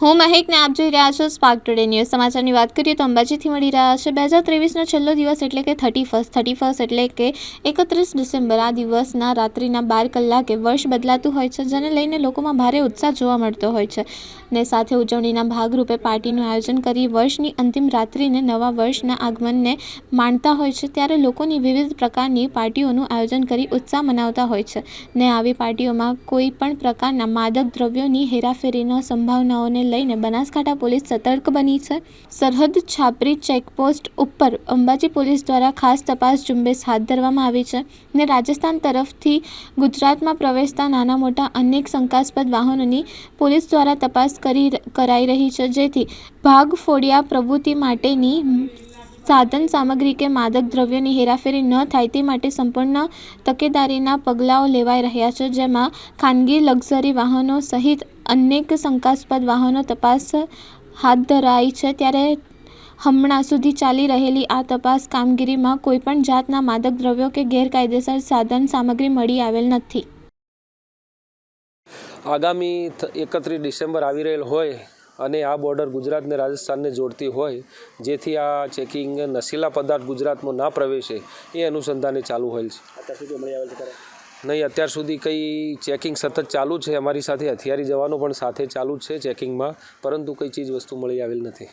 હું મહેકને આપ જોઈ રહ્યા છો સ્પાર્ક ટુડે ન્યૂઝ સમાચારની વાત કરીએ તો અંબાજીથી મળી રહ્યા છે. બે હજાર ત્રેવીસનો છેલ્લો દિવસ એટલે કે થર્ટી ફર્સ્ટ થર્ટી ફર્સ્ટ એટલે કે એકત્રીસ ડિસેમ્બર. આ દિવસના રાત્રિના બાર કલાકે વર્ષ બદલાતું હોય છે, જેને લઈને લોકોમાં ભારે ઉત્સાહ જોવા મળતો હોય છે. ને સાથે ઉજવણીના ભાગરૂપે પાર્ટીનું આયોજન કરી વર્ષની અંતિમ રાત્રિને નવા વર્ષના આગમનને માણતા હોય છે, ત્યારે લોકોની વિવિધ પ્રકારની પાર્ટીઓનું આયોજન કરી ઉત્સાહ મનાવતા હોય છે. ને આવી પાર્ટીઓમાં કોઈ પણ પ્રકારના માદક દ્રવ્યોની હેરાફેરીના સંભાવનાઓને લઈને બનાસકાંઠા પોલીસ સતર્ક બની છે. સરહદ છાપરી ચેકપોસ્ટ ઉપર અંબાજી પોલીસ દ્વારા ખાસ તપાસ ઝુંબેશ હાથ ધરવામાં આવી છે ને રાજસ્થાન તરફથી ગુજરાતમાં પ્રવેશતા નાના મોટા અનેક શંકાસ્પદ વાહનોની પોલીસ દ્વારા તપાસ કરી કરાઈ રહી છે. જેથી ભાગ ફોડિયા પ્રવૃત્તિ માટેની સાધન સામગ્રી કે માદક દ્રવ્યોની હેરાફેરી ન થાય તે માટે સંપૂર્ણ તકેદારીના પગલાઓ લેવાઈ રહ્યા છે, જેમાં ખાનગી લક્ઝરી વાહનો સહિત અનેક શંકાસ્પદ વાહનો તપાસ હાથ ધરાઈ છે. ત્યારે હમણાં સુધી ચાલી રહેલી આ તપાસ કામગીરીમાં કોઈપણ જાતના માદક દ્રવ્યો કે ગેરકાયદેસર સાધન સામગ્રી મળી આવેલ નથી. આગામી એકત્રીસ ડિસેમ્બર આવી રહેલ હોય અને આ બોર્ડર ગુજરાતને રાજસ્થાનને જોડતી હોય જેથી આ ચેકિંગ નશીલા પદાર્થ ગુજરાતમાં ના પ્રવેશે એ અનુસંધાને ચાલુ હોય છે. અત્યાર સુધી મળી આવેલ છે ખરા? નહીં અત્યાર સુધી કંઈ ચેકિંગ સતત ચાલુ છે અમારી સાથે હથિયારી જવાનો પણ સાથે ચાલુ છે ચેકિંગમાં પરંતુ કઈ ચીજ વસ્તુ મળી આવેલ નથી.